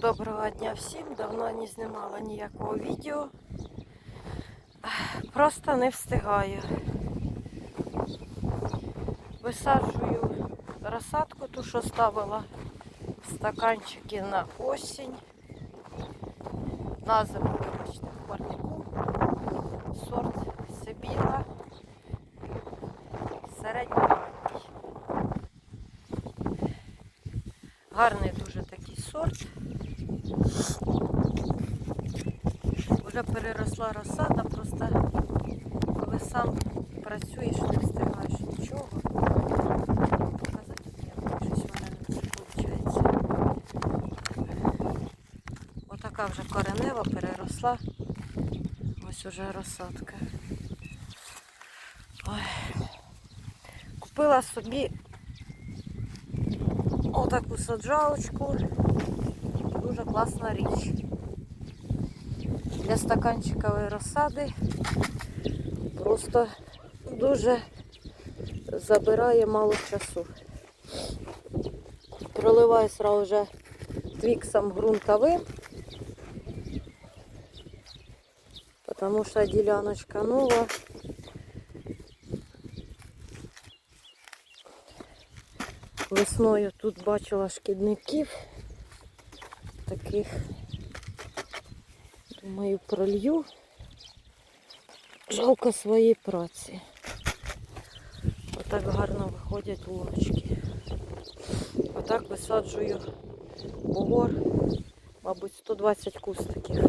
Доброго дня всім. Давно не знімала ніякого відео. Просто не встигаю. Висаджую розсадку, ту, що ставила в стаканчики на осінь. На зиму, вибачте, в парнику. Сорт Сибіла. Середньоранній. Гарний дуже такий сорт. Вже переросла розсада, просто коли сам працюєш, не встигаєш нічого. Показати я щось в мене не виходить. Отака вже коренева переросла. Ось уже розсадка. Ой. Купила собі отаку саджалочку. Дуже класна річ. Для стаканчикової розсади просто дуже забирає мало часу. Проливаю сразу же твіксом ґрунтовим, потому що діляночка нова. Весною тут бачила шкідників таких. Думаю, пролью. Жалко своєї праці. Отак гарно виходять луночки. Отак висаджую бугор, мабуть, 120 кустиків.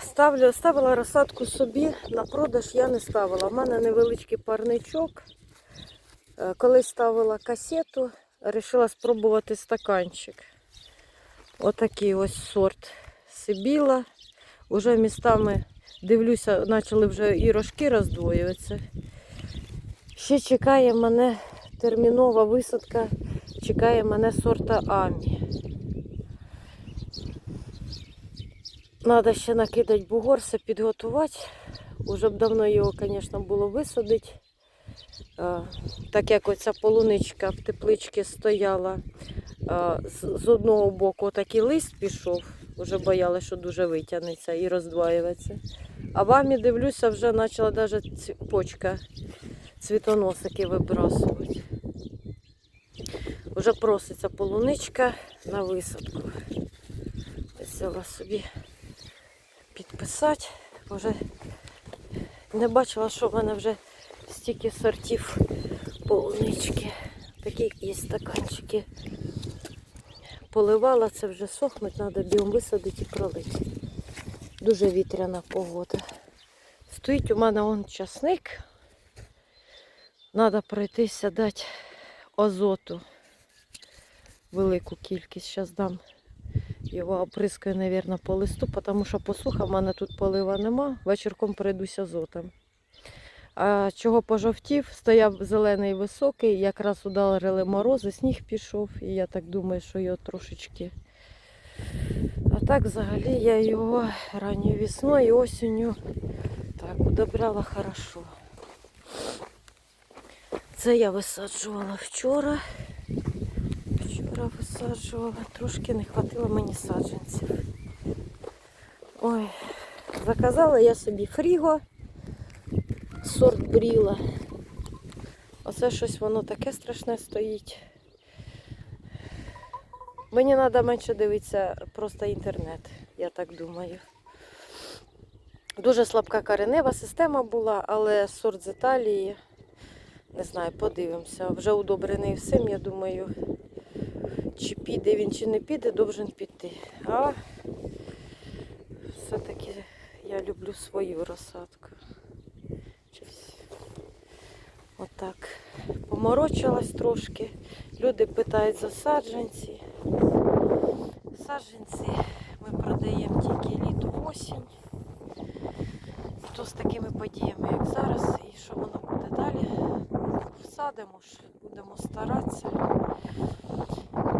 Ставлю, ставила розсадку собі, на продаж я не ставила. У мене невеличкий парничок. Е, Коли ставила касету, вирішила спробувати стаканчик. Отакий ось сорт Сибіла. Уже містами дивлюся, почали вже і рожки роздвоюватися. Ще чекає мене термінова висадка, чекає мене сорта Амі. Треба ще накидати бугор, підготувати. Уже б давно його, звісно, було висадити. Е, Так як оця полуничка в тепличці стояла, е, з одного боку такий лист пішов, вже боялася, що дуже витягнеться і роздваюється. А вамі дивлюся, вже почала навіть почка цвітоносики вибрасувати. Вже проситься полуничка на висадку. Взяла собі підписати. Вже не бачила, що в мене вже стільки сортів полунички. Такі є стаканчики. Поливала, це вже сохнуть, треба біом висадити і пролити. Дуже вітряна погода. Стоїть у мене он часник. Треба пройтися дати азоту. Велику кількість. Зараз дам його оприскаю, мабуть, по листу, тому що посуха в мене тут полива нема. Вечірком пройдусь азотом. Чого пожовтів, стояв зелений високий, якраз ударили морози, сніг пішов, і я так думаю, що його трошечки. А так взагалі я його ранньою весною і осінню так удобряла хорошо. Це я висаджувала вчора. Вчора висаджувала, трошки не хватило мені саджанців. Ой, заказала я собі фріго сорт бріла. Оце щось воно таке страшне стоїть. Мені треба менше дивитися просто інтернет, я так думаю. Дуже слабка коренева система була, але сорт з Італії, не знаю, подивимося. Вже удобрений всім, я думаю, чи піде він, чи не піде, должен піти. А все-таки я люблю свою розсадку. Отак. Поморочилась трошки. Люди питають за саджанці. Саджанці ми продаємо тільки літо осінь. То з такими подіями, як зараз, і що воно буде далі. Всадимо ж, будемо старатися.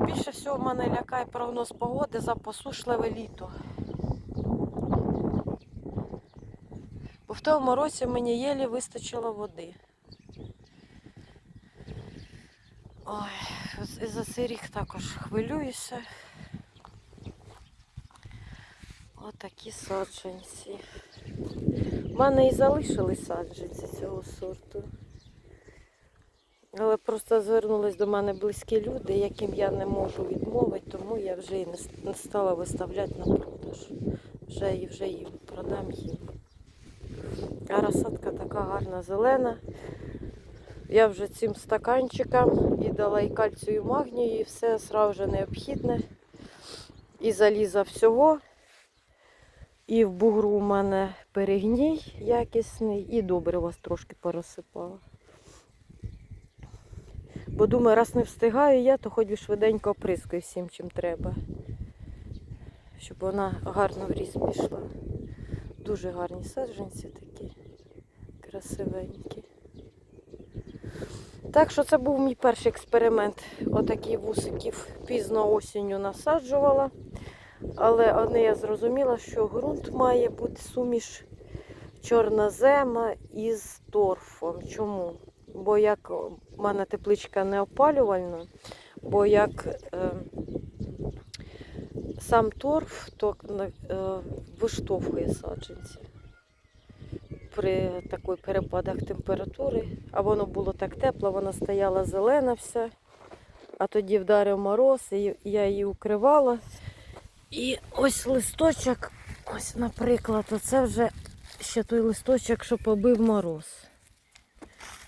Більше всього мене лякає прогноз погоди за посушливе літо. Бо в тому році мені єлі вистачило води. Ой, за рік також хвилююся. Отакі саджанці. У мене і залишились саджанці цього сорту. Але просто звернулись до мене близькі люди, яким я не можу відмовити, тому я вже і не не стала виставляти на продаж. Вже і вже їм продам їм. А розсадка така гарна зелена. Я вже цим стаканчикам і дала і кальцію, і магнію, і все сразу необхідне. І заліза всього. І в бугру у мене перегній якісний, і добре вас трошки порозсипала. Бо думаю, раз не встигаю я, то хоч швиденько оприскаю всім, чим треба. Щоб вона гарно в ріс пішла. Дуже гарні саджанці такі, красивенькі. Так що це був мій перший експеримент. Отакий вусиків пізно осінню насаджувала. Але одне я зрозуміла, що ґрунт має бути суміш чорнозема із торфом. Чому? Бо як в мене тепличка не опалювальна, бо як е, сам торф, то е, виштовхує саджанці при таких перепадах температури, а воно було так тепло, вона стояла зелена вся, а тоді вдарив мороз, і я її укривала. І ось листочок, ось, наприклад, оце вже ще той листочок, що побив мороз.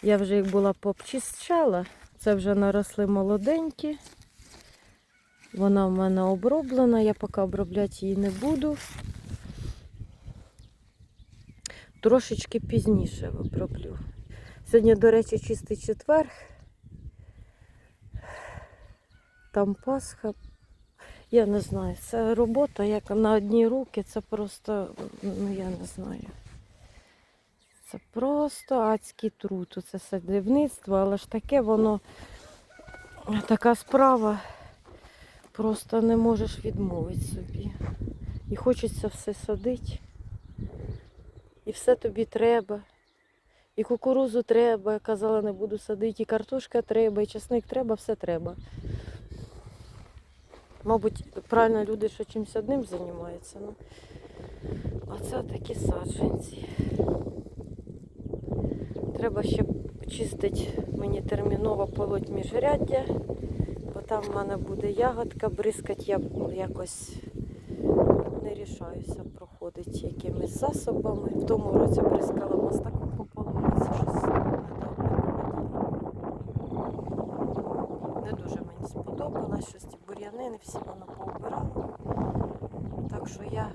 Я вже їх була пообчищала, це вже наросли молоденькі. Вона в мене оброблена, я поки обробляти її не буду. Трошечки пізніше оброблю. Сьогодні, до речі, чистий четвер. Там Пасха. Я не знаю, це робота, як на одні руки, це просто, ну я не знаю. Це просто адський труд. Це садівництво, але ж таке воно така справа. Просто не можеш відмовити собі. І хочеться все садити. І все тобі треба. І кукурузу треба, я казала, не буду садити, і картошка треба, і часник треба, все треба. Мабуть, правильно люди, що чимось одним займаються. Ну. Оце такі саджанці. Треба ще чистити мені терміново полоть міжряддя, бо там в мене буде ягодка, бризкати я якось не рішаюся проходити якимись засобами. В тому році бризкала мастаком по полуниці, щось не дуже мені сподобалось, щось ті бур'янини, всі воно поубирало. Так що я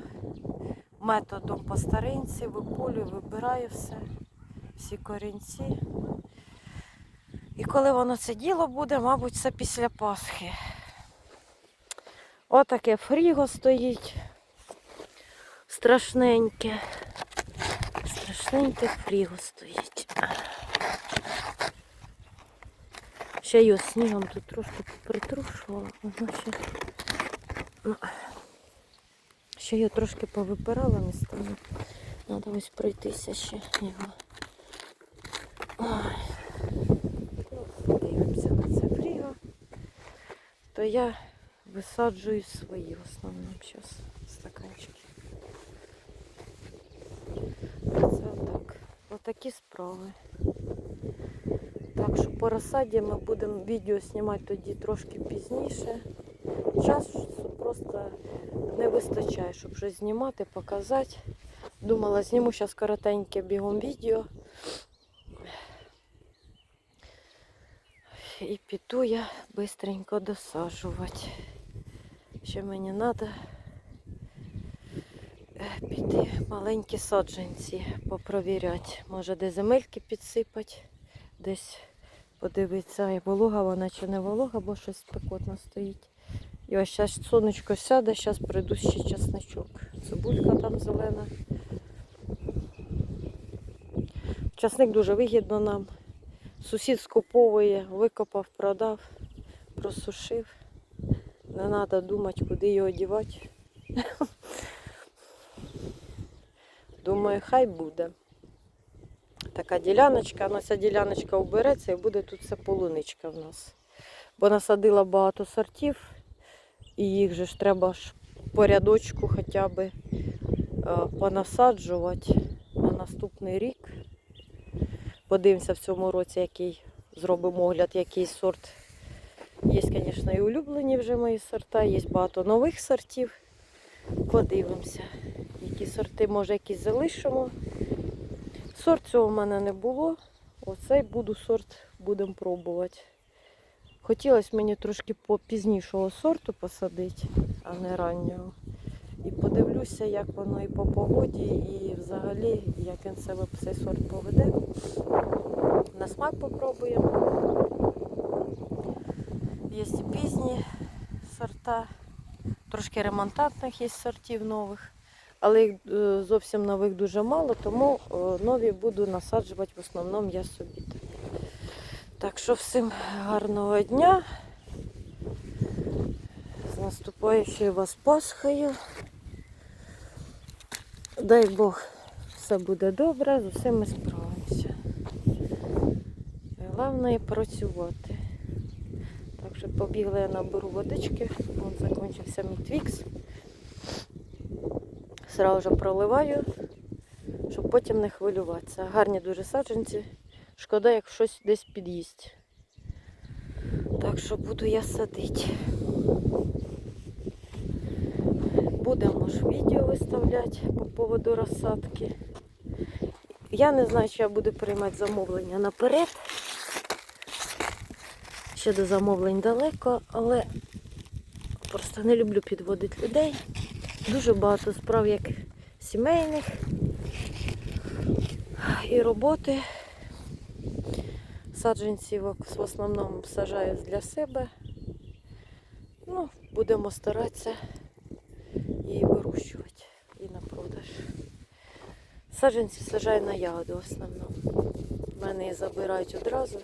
методом по старинці виполюю, вибираю все, всі корінці. І коли воно це діло буде, мабуть, це після Пасхи. Отаке фріго стоїть. Страшненьке. Страшненьке фріго стоїть. Ще його снігом тут трошки притрушувала. Ще... Ну, ще його трошки повипирала містами. Треба ось пройтися ще його. Дивимося на це фріго. То я висаджую свої в основному час стаканчики. Це отак. Отакі справи. Так що по розсаді ми будемо відео знімати тоді трошки пізніше. Часу просто не вистачає, щоб щось знімати, показати. Думала, зніму зараз коротеньке бігом відео. І піду я швидко досаджувати. Ще мені треба піти маленькі саджанці попровіряти. Може, де земельки підсипати, десь подивитися, і волога вона чи не волога, бо щось спекотно стоїть. І ось зараз сонечко сяде, зараз прийду ще часничок. Цибулька там зелена. Часник дуже вигідно нам. Сусід скуповує, викопав, продав, просушив. Не треба думати, куди його дівати. Думаю, хай буде. Така діляночка, ну ця діляночка убереться і буде тут це полуничка в нас. бо насадила багато сортів, і їх же ж треба ж по рядочку хоча б е, понасаджувати на наступний рік. Подивимося в цьому році, який зробимо огляд, який сорт. Є, звісно, і улюблені вже мої сорта, є багато нових сортів. Подивимося, які сорти, може, якісь залишимо. Сорт цього в мене не було. Оцей буду сорт будемо пробувати. Хотілося мені трошки попізнішого сорту посадити, а не раннього. І подивлюся, як воно і по погоді, і взагалі, як він себе цей сорт поведе. На смак попробуємо. Є пізні сорта, трошки ремонтантних є сортів нових, але їх е, зовсім нових дуже мало, тому е, нові буду насаджувати в основному я собі. Так. Що всім гарного дня. З наступаючою вас Пасхою. Дай Бог, все буде добре, з усім ми справимося. Головне працювати. Так що побігла я наберу водички. Вон закінчився мій твікс. Сразу проливаю, щоб потім не хвилюватися. Гарні дуже саджанці. Шкода, як щось десь під'їсть. Так що буду я садити. Будемо ж відео виставляти по поводу розсадки. Я не знаю, чи я буду приймати замовлення наперед. Ще до замовлень далеко, але просто не люблю підводити людей. Дуже багато справ як сімейних і роботи. Саджанців в основному сажаю для себе. Ну, будемо старатися і вирощувати і на продаж. Саджанці сажаю на ягоди в основному. Мене її забирають одразу,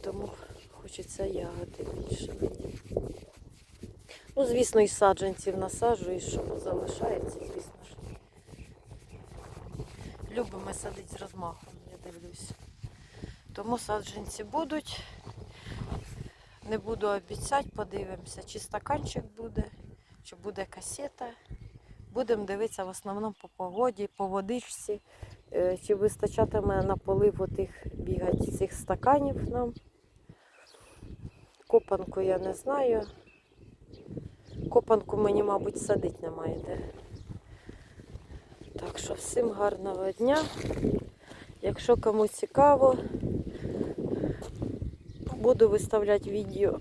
тому хочеться ягоди більше мені. Ну, звісно, і саджанців насаджую, що залишається, звісно ж. Любимо садити з розмахом, я дивлюсь. Тому саджанці будуть. Не буду обіцяти, подивимося, чи стаканчик буде, чи буде касета. Будемо дивитися в основному по погоді, по водичці, е, чи вистачатиме на полив отих бігати цих стаканів нам. Копанку я не знаю. Копанку мені, мабуть, садити немає де. Так що всім гарного дня. Якщо комусь цікаво, буду виставляти відео.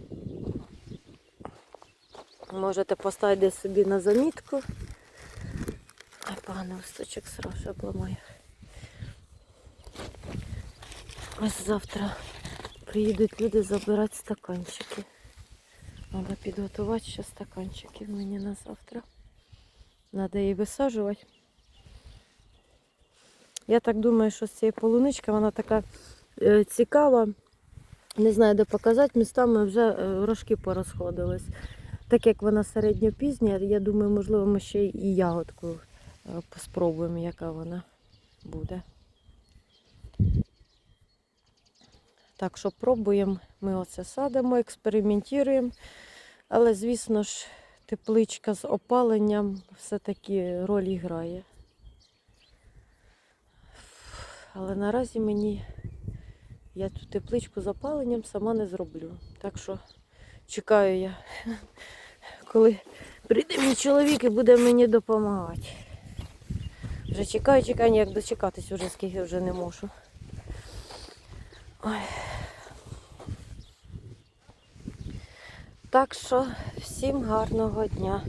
Можете поставити собі на замітку. Ай, поганий листочок сразу обламаю. Ось завтра приїдуть люди забирати стаканчики. Треба підготувати ще стаканчиків мені на завтра. Треба її висаджувати. Я так думаю, що з цієї полунички вона така е, цікава. Не знаю, де показати, містами вже е, рожки порозходились. Так як вона середньопізня, я думаю, можливо, ми ще і ягодку е, спробуємо, яка вона буде. Так що пробуємо, ми оце садимо, експериментуємо. Але, звісно ж, тепличка з опаленням все-таки роль грає. Але наразі мені я цю тепличку з опаленням сама не зроблю. Так що чекаю я, коли прийде мій чоловік і буде мені допомагати. Вже чекаю, чекаю, ніяк дочекатись уже скільки вже не можу. Ой. Так що всім гарного дня.